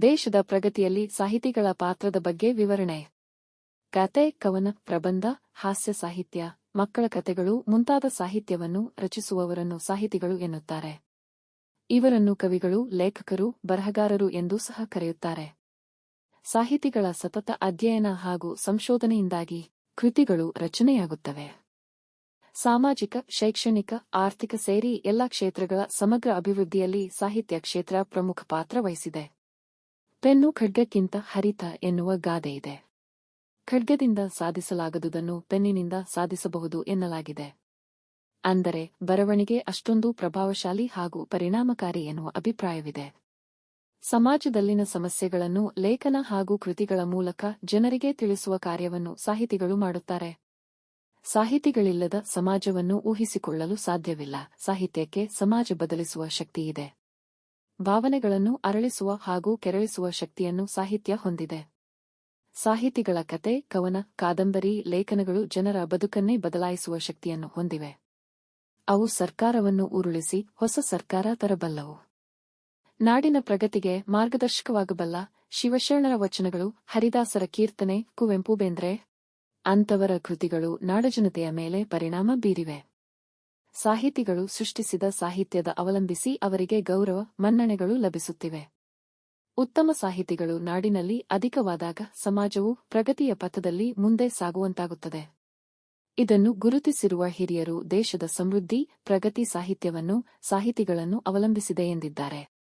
ದೇಶದ ಪ್ರಗತಿಯಲ್ಲಿ ಸಾಹಿತಿಗಳ ಪಾತ್ರದ ಬಗ್ಗೆ ವಿವರಣೆ. ಕತೆ, ಕವನ, ಪ್ರಬಂಧ, ಹಾಸ್ಯ ಸಾಹಿತ್ಯ, ಮಕ್ಕಳ ಕತೆಗಳು, ಮುಂತಾದ ಸಾಹಿತ್ಯವನ್ನು ರಚಿಸುವವರನ್ನು ಸಾಹಿತಿಗಳು ಎನ್ನುತ್ತಾರೆ. ಇವರನ್ನು ಕವಿಗಳು, ಲೇಖಕರು, ಬರಹಗಾರರು ಎಂದು ಸಹ ಕರೆಯುತ್ತಾರೆ. ಸಾಹಿತಿಗಳ ಸತತ ಅಧ್ಯಯನ ಹಾಗೂ ಸಂಶೋಧನೆಯಿಂದಾಗಿ ಕೃತಿಗಳು ರಚನೆಯಾಗುತ್ತವೆ. ಸಾಮಾಜಿಕ, ಶೈಕ್ಷಣಿಕ, ಆರ್ಥಿಕ ಸೇರಿ ಎಲ್ಲ ಕ್ಷೇತ್ರಗಳ ಸಮಗ್ರ ಅಭಿವೃದ್ಧಿಯಲ್ಲಿ ಸಾಹಿತ್ಯ ಕ್ಷೇತ್ರ ಪ್ರಮುಖ ಪಾತ್ರ ವಹಿಸಿದೆ. ಪೆನ್ನು ಖಡ್ಗಕ್ಕಿಂತ ಹರಿತ ಎನ್ನುವ ಗಾದೆ ಇದೆ. ಖಡ್ಗದಿಂದ ಸಾಧಿಸಲಾಗದುದನ್ನು ಪೆನ್ನಿನಿಂದ ಸಾಧಿಸಬಹುದು ಎನ್ನಲಾಗಿದೆ. ಅಂದರೆ ಬರವಣಿಗೆ ಅಷ್ಟೊಂದು ಪ್ರಭಾವಶಾಲಿ ಹಾಗೂ ಪರಿಣಾಮಕಾರಿ ಎನ್ನುವ ಅಭಿಪ್ರಾಯವಿದೆ. ಸಮಾಜದಲ್ಲಿನ ಸಮಸ್ಯೆಗಳನ್ನು ಲೇಖನ ಹಾಗೂ ಕೃತಿಗಳ ಮೂಲಕ ಜನರಿಗೆ ತಿಳಿಸುವ ಕಾರ್ಯವನ್ನು ಸಾಹಿತಿಗಳು ಮಾಡುತ್ತಾರೆ. ಸಾಹಿತಿಗಳಿಲ್ಲದ ಸಮಾಜವನ್ನು ಊಹಿಸಿಕೊಳ್ಳಲು ಸಾಧ್ಯವಿಲ್ಲ. ಸಾಹಿತ್ಯಕ್ಕೆ ಸಮಾಜ ಬದಲಿಸುವ ಶಕ್ತಿಯಿದೆ. ಭಾವನೆಗಳನ್ನು ಅರಳಿಸುವ ಹಾಗೂ ಕೆರಳಿಸುವ ಶಕ್ತಿಯನ್ನು ಸಾಹಿತ್ಯ ಹೊಂದಿದೆ. ಸಾಹಿತಿಗಳ ಕತೆ, ಕವನ, ಕಾದಂಬರಿ, ಲೇಖನಗಳು ಜನರ ಬದುಕನ್ನೇ ಬದಲಾಯಿಸುವ ಶಕ್ತಿಯನ್ನು ಹೊಂದಿವೆ. ಅವು ಸರ್ಕಾರವನ್ನು ಉರುಳಿಸಿ ಹೊಸ ಸರ್ಕಾರ ತರಬಲ್ಲವು. ನಾಡಿನ ಪ್ರಗತಿಗೆ ಮಾರ್ಗದರ್ಶಕವಾಗಬಲ್ಲ ಶಿವಶರಣರ ವಚನಗಳು ಹರಿದಾಸರ ಕೀರ್ತನೆ ಕುವೆಂಪು ಬೇಂದ್ರೆ ಅಂತವರ ಕೃತಿಗಳು ನಾಡಜನತೆಯ ಮೇಲೆ ಪರಿಣಾಮ ಬೀರಿವೆ. ಸಾಹಿತಿಗಳು ಸೃಷ್ಟಿಸಿದ ಸಾಹಿತ್ಯದ ಅವಲಂಬಿಸಿ ಅವರಿಗೆ ಗೌರವ, ಮನ್ನಣೆಗಳು ಲಭಿಸುತ್ತಿವೆ. ಉತ್ತಮ ಸಾಹಿತಿಗಳು ನಾಡಿನಲ್ಲಿ ಅಧಿಕವಾದಾಗ ಸಮಾಜವು ಪ್ರಗತಿಯ ಪಥದಲ್ಲಿ ಮುಂದೆ ಸಾಗುವಂತಾಗುತ್ತದೆ. ಇದನ್ನು ಗುರುತಿಸಿರುವ ಹಿರಿಯರು ದೇಶದ ಸಮೃದ್ಧಿ, ಪ್ರಗತಿ ಸಾಹಿತ್ಯವನ್ನು, ಸಾಹಿತಿಗಳನ್ನು ಅವಲಂಬಿಸಿದೆ ಎಂದಿದ್ದಾರೆ.